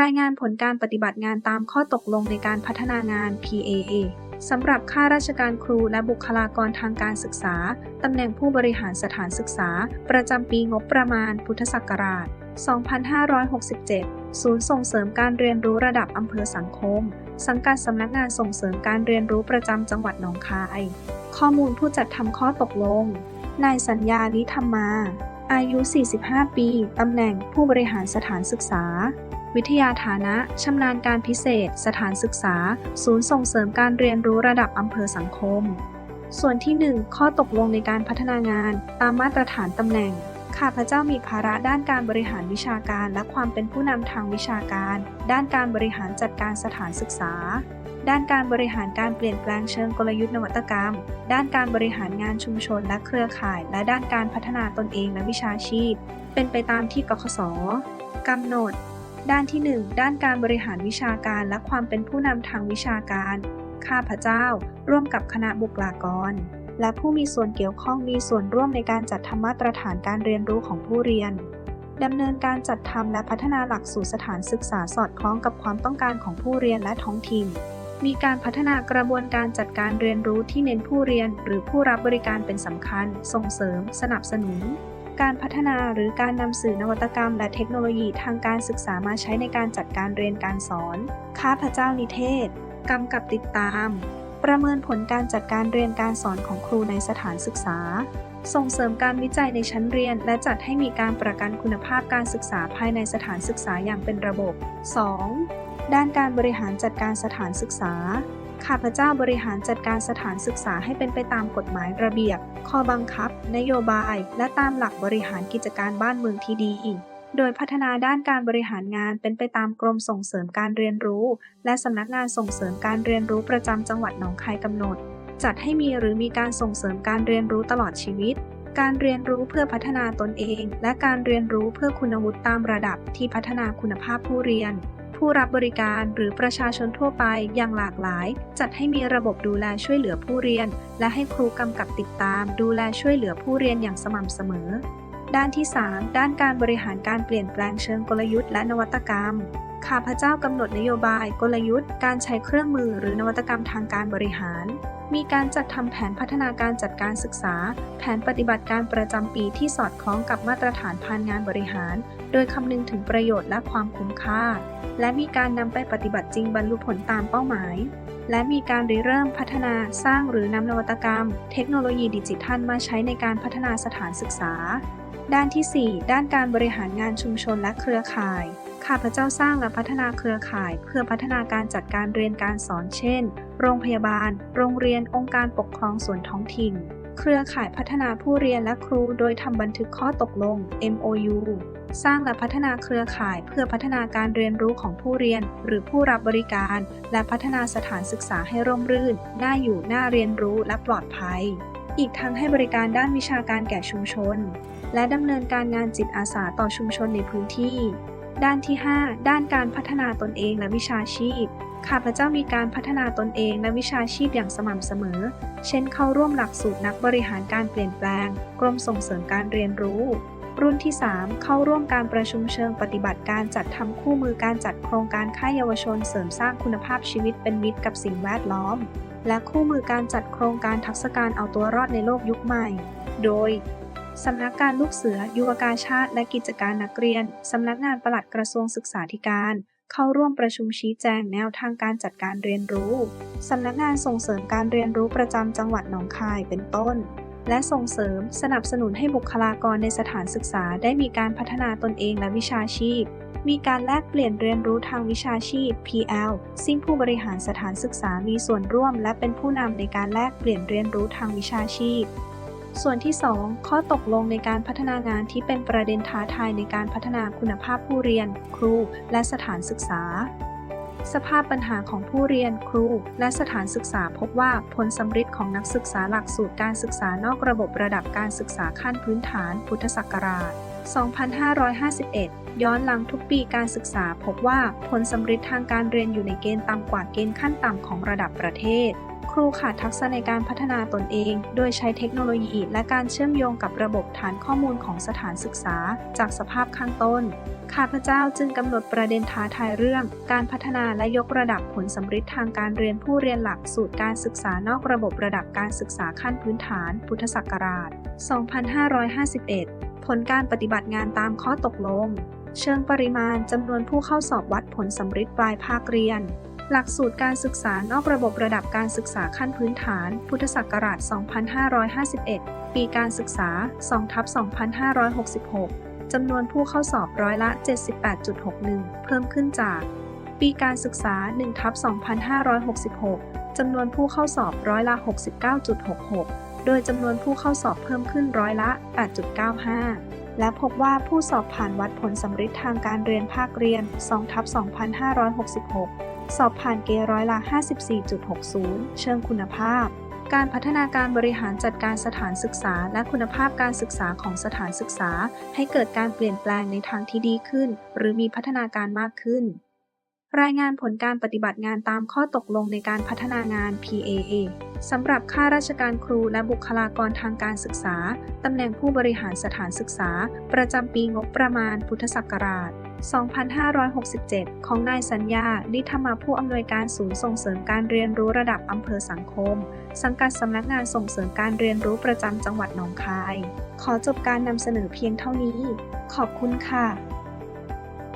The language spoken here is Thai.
รายงานผลการปฏิบัติงานตามข้อตกลงในการพัฒนางาน PAA สำหรับข้าราชการครูและบุคลากรทางการศึกษา ตำแหน่งผู้บริหารสถานศึกษา ประจำปีงบประมาณ พุทธศักราช 2567 ศูนย์ส่งเสริมการเรียนรู้ระดับอำเภอสังคม สังกัดสำนักงานส่งเสริมการเรียนรู้ประจำจังหวัดหนองคาย ข้อมูลผู้จัดทำข้อตกลง นายสัญญาลิธรรมา อายุ 45 ปี ตำแหน่งผู้บริหารสถานศึกษา วิทยาฐานะ ชำนาญการพิเศษ สถานศึกษา ศูนย์ส่งเสริมการเรียนรู้ระดับอำเภอสังคม ส่วนที่ 1 ข้อตกลงในการพัฒนางาน ตามมาตรฐานตำแหน่งข้าพเจ้ามีภาระด้านการบริหารวิชาการและความเป็นผู้นำทางวิชาการ ด้านการบริหารจัดการสถานศึกษา ด้านการบริหารการเปลี่ยนแปลงเชิงกลยุทธ์นวัตกรรม ด้านการบริหารงานชุมชนและเครือข่าย และด้านการพัฒนาตนเองและวิชาชีพ เป็นไปตามที่กคสกำหนด ด้านที่ 1 ด้านการบริหารวิชาการและความเป็นผู้นำทางวิชาการ ข้าพเจ้า ร่วมกับคณะบุคลากร และผู้มีส่วนเกี่ยวข้องมีส่วนร่วมในการจัดทำมาตรฐานการเรียนรู้ของผู้เรียนดำเนินการจัดทำและพัฒนาหลักสูตรสถานศึกษาสอดคล้องกับความต้องการของผู้เรียนและท้องถิ่น มีการพัฒนากระบวนการจัดการเรียนรู้ที่เน้นผู้เรียน หรือผู้รับบริการเป็นสำคัญ ส่งเสริม สนับสนุน การพัฒนาหรือการนำสื่อนวัตกรรม และเทคโนโลยีทางการศึกษามาใช้ในการจัดการเรียนการสอน ข้าพเจ้านิเทศ กำกับติดตาม ประเมินผลการจัดการเรียนการสอนของครูในสถานศึกษา ส่งเสริมการวิจัยในชั้นเรียน และจัดให้มีการประกันคุณภาพการศึกษาภายในสถานศึกษาอย่างเป็นระบบ 2. ด้านการบริหารจัดการสถานศึกษา ข้าพเจ้าบริหารจัดการสถานศึกษาให้เป็นไปตามกฎหมายระเบียบ ข้อบังคับ นโยบาย และตามหลักบริหารกิจการบ้านเมืองที่ดีอีก โดยพัฒนาด้านการบริหารงานเป็นไปตามกรมส่งเสริมการเรียนรู้ และสำนักงานส่งเสริมการเรียนรู้ประจำจังหวัดหนองคายกำหนด จัดให้มีหรือมีการส่งเสริมการเรียนรู้ตลอดชีวิต การเรียนรู้เพื่อพัฒนาตนเอง และการเรียนรู้เพื่อคุณวุฒิตามระดับที่พัฒนาคุณภาพผู้เรียน ผู้รับบริการหรือประชาชนทั่วไปอย่างหลากหลาย จัดให้มีระบบดูแลช่วยเหลือผู้เรียน และให้ครูกำกับติดตาม ดูแลช่วยเหลือผู้เรียนอย่างสม่ำเสมอ ด้านที่ 3 ด้านการบริหารการเปลี่ยนแปลงเชิงกลยุทธ์และนวัตกรรมข้าพเจ้ากำหนดนโยบายกลยุทธ์ การใช้เครื่องมือหรือนวัตกรรมทางการบริหาร มีการจัดทำแผนพัฒนาการจัดการศึกษา แผนปฏิบัติการประจำปีที่สอดคล้องกับมาตรฐานพานงานบริหาร โดยคำนึงถึงประโยชน์และความคุ้มค่า และมีการนำไปปฏิบัติจริงบรรลุผลตามเป้าหมาย และมีการริเริ่มพัฒนาสร้างหรือนำนวัตกรรม เทคโนโลยีดิจิทัลมาใช้ในการพัฒนาสถานศึกษา ด้านที่ 4 ด้านการบริหารงานชุมชนและเครือข่าย ข้าพเจ้าสร้างและพัฒนาเครือข่าย เพื่อพัฒนาการจัดการเรียนการสอนเช่น โรงพยาบาล โรงเรียนองค์การปกครองส่วนท้องถิ่น เครือข่ายพัฒนาผู้เรียนและครูโดยทำบันทึกข้อตกลง MOU สร้างและพัฒนาเครือข่ายเพื่อพัฒนาการเรียนรู้ของผู้เรียน หรือผู้รับบริการ และพัฒนาสถานศึกษาให้ร่มรื่น น่าอยู่น่าเรียนรู้และปลอดภัย อีกทั้งให้บริการด้านวิชาการแก่ชุมชน และดำเนินการงานจิตอาสาต่อชุมชนในพื้นที่ ด้านที่ 5 ด้านการพัฒนาตนเองและวิชาชีพ ข้าพเจ้ามีการพัฒนาตนเองและวิชาชีพอย่างสม่ำเสมอ เช่นเข้าร่วมหลักสูตรนักบริหารการเปลี่ยนแปลง กรมส่งเสริมการเรียนรู้ รุ่นที่ 3 เข้าร่วมการประชุมเชิงปฏิบัติการจัดทำคู่มือการจัดโครงการค่ายเยาวชนเสริมสร้างคุณภาพชีวิตเป็นมิตรกับสิ่งแวดล้อม และคู่มือการจัดโครงการทักษะการเอาตัวรอดในโลกยุคใหม่ โดย สำนักการลูกเสือ ยุวกาชาติ และกิจการนักเรียน สำนักงานปลัดกระทรวงศึกษาธิการ เข้าร่วมประชุมชี้แจงแนวทางการจัดการเรียนรู้ สำนักงานส่งเสริมการเรียนรู้ประจำจังหวัดหนองคายเป็นต้น และส่งเสริมสนับสนุนให้บุคลากรในสถานศึกษาได้มีการพัฒนาตนเองและวิชาชีพ มีการแลกเปลี่ยนเรียนรู้ทางวิชาชีพ PL ซึ่งผู้บริหารสถานศึกษามีส่วนร่วม และเป็นผู้นำในการแลกเปลี่ยนเรียนรู้ทางวิชาชีพ ส่วนที่ 2 ข้อตกลงในการพัฒนางานที่เป็นประเด็นท้าทายในการพัฒนาคุณภาพผู้เรียน ครู และสถานศึกษา สภาพปัญหาของผู้เรียนครู และสถานศึกษาพบว่าผลสำฤทธิ์ของนักศึกษาหลักสูตรการศึกษานอกระบบระดับการศึกษาขั้นพื้นฐาน พุทธศักราช 2551ย้อนหลังทุกปีการศึกษาพบว่าผลสำเร็จทางการเรียนอยู่ในเกณฑ์ต่ำกว่าเกณฑ์ขั้นต่ำของระดับประเทศ รูขาดทักษะในการพัฒนาตนเอง โดยใช้เทคโนโลยีและการเชื่อมโยงกับระบบฐานข้อมูลของสถานศึกษา จากสภาพข้างต้น ข้าพเจ้าจึงกำหนดประเด็นท้าทายเรื่อง การพัฒนาและยกระดับผลสำฤทธิ์ทางการเรียนผู้เรียนหลักสูตรการศึกษานอกระบบระดับการศึกษาขั้นพื้นฐาน พุทธศักราช 2551 ผลการปฏิบัติงานตามข้อตกลง เชิงปริมาณจำนวนผู้เข้าสอบวัดผลสำฤทธิ์ปลายภาคเรียน หลักสูตรการศึกษานอกระบบระดับการศึกษาขั้นพื้นฐาน พุทธศักราช 2551 ปีการศึกษา2ทับ2566 จำนวนผู้เข้าสอบร้อยละ 78.61 เพิ่มขึ้นจาก ปีการศึกษา1ทับ2566 จำนวนผู้เข้าสอบร้อยละ 69.66 โดยจำนวนผู้เข้าสอบเพิ่มขึ้นร้อยละ 8.95และพบว่าผู้สอบผ่านวัดผลสำฤทธิ์ทางการเรียนภาคเรียน2ทับ2566 สอบผ่านเกณฑ์ร้อยละ 54.60 เชิงคุณภาพ การพัฒนาการบริหารจัดการสถานศึกษา และคุณภาพการศึกษาของสถานศึกษา ให้เกิดการเปลี่ยนแปลงในทางที่ดีขึ้น หรือมีพัฒนาการมากขึ้น รายงานผลการปฏิบัติงานตามข้อตกลงในการพัฒนางาน PAA สำหรับข้าราชการครูและบุคลากรทางการศึกษา ตำแหน่งผู้บริหารสถานศึกษา ประจำปีงบประมาณพุทธศักราช 2567 ของนายสัญญา นิธรรมาผู้อำนวยการศูนย์ส่งเสริมการเรียนรู้ระดับอำเภอสังคม สังกัดสำนักงานส่งเสริมการเรียนรู้ประจำจังหวัดหนองคาย ขอจบการนำเสนอเพียงเท่านี้ ขอบคุณค่ะ